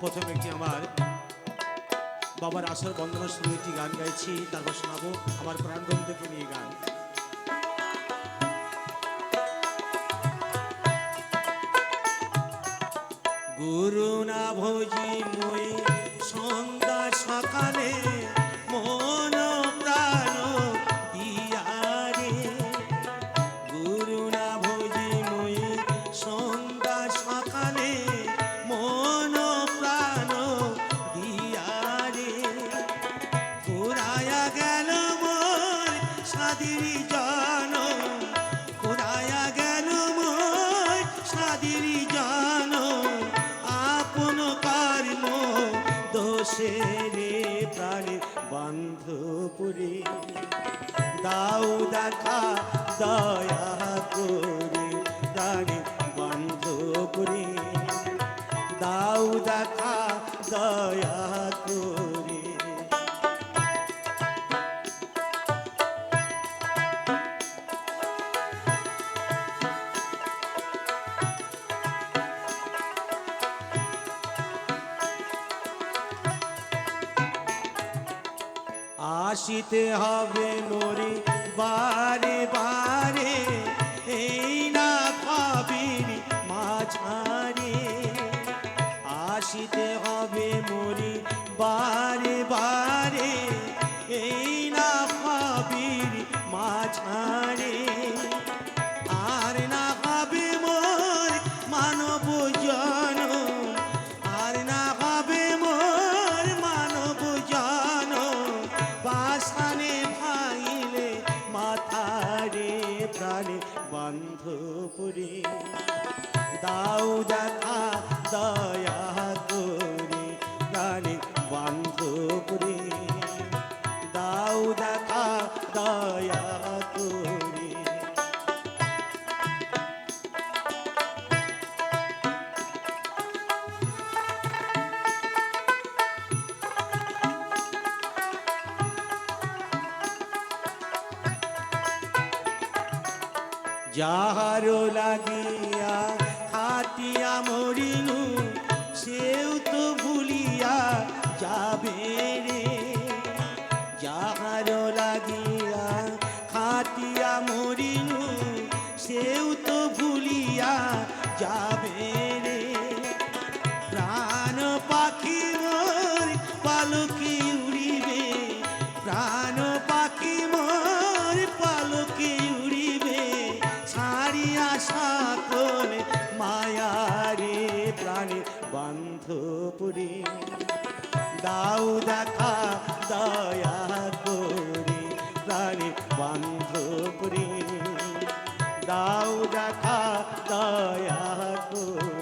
প্রথম একটি আমার বাবার আসর বন্দনা শুরু একটি গান গাইছি, তারপর শোনাবো আমার প্রাণবন্ধুকে নিয়ে গান। গুরু না ভোজি মই সন্ধ্যা বান্ধপুরে দাও দেখা দয়া করে প্রাণে বান্ধপুরে দাও দেখা দয়া করে আসিতে হবে মরি প্রাণে বান্ধপুরে দাও দেখা দয়া করে প্রাণে বান্ধপুরে দাও দেখা দয়া যাহারো লাগিয়া হাতিয়া মরিনু সেও তো ভুলিয়া যাবে রে। যাহারো লাগিয়া হাতিয়া মরিনু সেও তো ভুলিয়া যাবে মায়ারে প্রাণে বান্ধপুরে। দাও দেখা দয়া করে প্রাণে বান্ধপুরে। দাও দেখা দয়া করে।